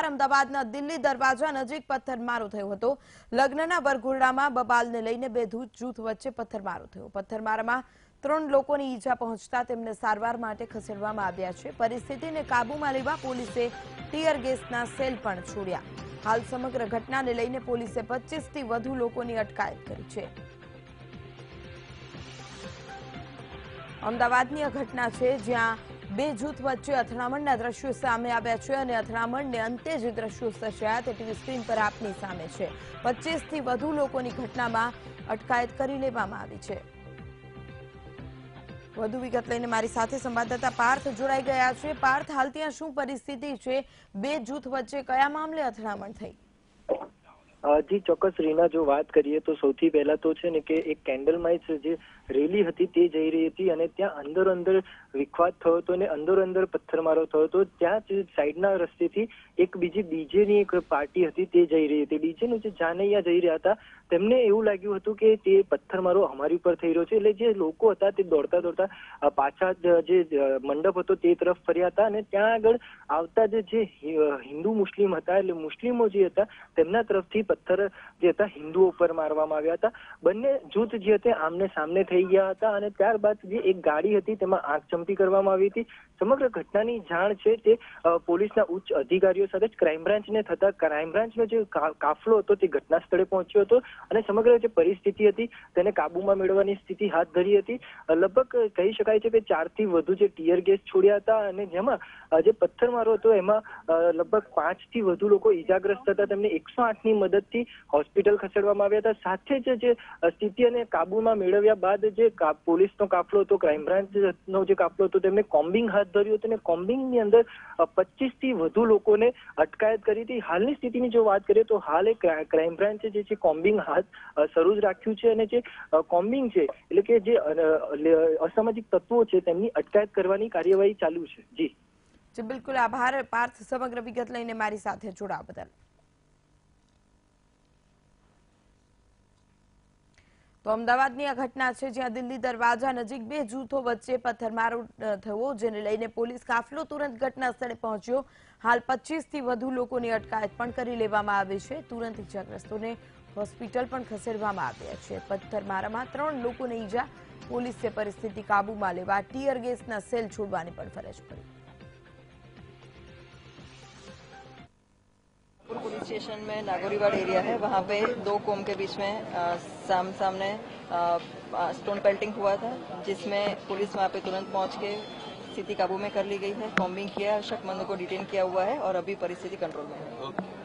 અમદાવાદના દિલ્હી દરવાજા નજીક પથ્થરમારો થયો હતો લગ્નના વર્ગોળામાં બબાલને લઈને બેધુ જૂથ વચ્ચે પથ્થરમારો થયો પથ્થરમારોમાં ત્રણ લોકોની ઈજા પહોંચતા તેમણે સારવાર માટે ખસેડવામાં આવ્યા છે પરિસ્થિતિને કાબૂમાં લેવા પોલીસે ટીયર ગેસના સેલ પણ છોડ્યા હાલ સમગ્ર ઘટનાને લઈને પોલીસે 25 થી વધુ લોકોને અટકાયત કરી છે અમદાવાદની આ ઘટના છે જ્યાં બે જૂથ વચ્ચે અથડામણના દ્રશ્યો સામે આવ્યા છે અને અથડામણને અંતે જ દ્રશ્યો સર્જાયા તે ટીવી સ્ક્રીન પર આપની સામે છે પચીસથી વધુ લોકોની ઘટનામાં અટકાયત કરી લેવામાં આવી છે વધુ વિગત લઈને મારી સાથે સંવાદદાતા પાર્થ જોડાઈ ગયા છે પાર્થ હાલ ત્યાં શું પરિસ્થિતિ છે બે જૂથ વચ્ચે કયા મામલે અથડામણ થઈ અજી ચોકસ રીના જો વાત કરીએ તો સૌથી પહેલા તો છે ને કે એક કેન્ડલમાઈસ જે રેલી હતી તે જઈ રહી હતી અને ત્યાં અંદર અંદર વિખવાદ થયો તો ને અંદર અંદર પથ્થરમારો થયો તો ત્યાં જે સાઈડના રસ્તેથી એક બીજી ડીજે ની એક પાર્ટી હતી તે જઈ રહી હતી ડીજે નું જે જાનૈયા જઈ રહ્યા હતા તેમણે એવું લાગ્યું હતું કે જે પથ્થરમારો અમારી ઉપર થઈ રહ્યો છે એટલે જે લોકો હતા તે દોડતા દોડતા પાછળ જે મંડપ હતો તે તરફ ફરીયાતા અને ત્યાં આગળ આવતા જે હિન્દુ મુસ્લિમ હતા એટલે મુસ્લિમ ઓજી હતા તેમના તરફથી પથ્થર જેતા હિન્દુઓ પર મારવામાં આવ્યા હતા બન્ને જૂથ જેતે આમને સામેને થઈ ગયા હતા અને ત્યાર બાદ જે એક ગાડી હતી તેમાં આક્ષમપી કરવામાં આવી હતી સમગ્ર ઘટનાની જાણ છે કે પોલીસના ઉચ્ચ અધિકારીઓ સહિત ક્રાઈમ બ્રાન્ચને થતા ક્રાઈમ બ્રાન્ચનો જે કાફલો હતો તે ઘટના સ્થળે પહોંચ્યો હતો અને સમગ્ર જે પરિસ્થિતિ હતી તેને કાબુમાં મેળવવાની સ્થિતિ હાથ ધરી હતી લગભગ કહી શકાય છે કે 4 થી વધુ જે ટિયર ગેસ છોડ્યા હતા અને જેમાં જે પથ્થર મારતો હતો એમાં લગભગ 5 થી વધુ લોકો ઈજાગ્રસ્ત હતા તેમને 108 ની મદદ મદદથી હોસ્પિટલ ખસેડવામાં આવ્યા હતા સાથે જ જે સ્થિતિ કાબુમાં મેળવ્યા બાદ જે પોલીસનો કાફલો હતો ક્રાઇમ બ્રાન્ચનો જે કાફલો હતો તેમને કોમ્બિંગ હાથ ધર્યું હતું અને કોમ્બિંગની અંદર પચીસ થી વધુ લોકોને અટકાયત કરી હતી હાલની સ્થિતિની જો વાત કરીએ તો હાલ એ ક્રાઇમ બ્રાન્ચે જે છે કોમ્બિંગ હાથ શરૂ જ રાખ્યું છે અને જે કોમ્બિંગ છે એટલે કે જે અસામાજિક તત્વો છે તેમની અટકાયત કરવાની કાર્યવાહી ચાલુ છે જી બિલકુલ આભાર પાર્થ સમગ્ર વિગત લઈને મારી સાથે જોડાવા બદલ તો અમદાવાદની આ ઘટના છે જ્યાં દિલ્હી દરવાજા નજીક બે જૂથો વચ્ચે પથ્થરમારો થયો જેને લઈને પોલીસ કાફલો તુરંત ઘટના સ્થળે પહોંચ્યો હાલ પચીસથી વધુ લોકોની અટકાયત પણ કરી લેવામાં આવી છે તુરંત ઇજાગ્રસ્તોને હોસ્પિટલ પણ ખસેડવામાં આવ્યા છે પથ્થરમારામાં ત્રણ લોકોને ઈજા પોલીસે પરિસ્થિતિ કાબૂમાં લેવા ટીયર ગેસના સેલ છોડવાની પણ ફરજ પડી स्टेशन में नागोरीवाड एरिया है वहाँ पे दो कोम के बीच में साम सामने स्टोन पेल्टिंग हुआ था जिसमें पुलिस वहाँ पे तुरंत पहुँच के स्थिति काबू में कर ली गई है कॉम्बिंग किया शकमंदों को डिटेन किया हुआ है और अभी परिस्थिति कंट्रोल में है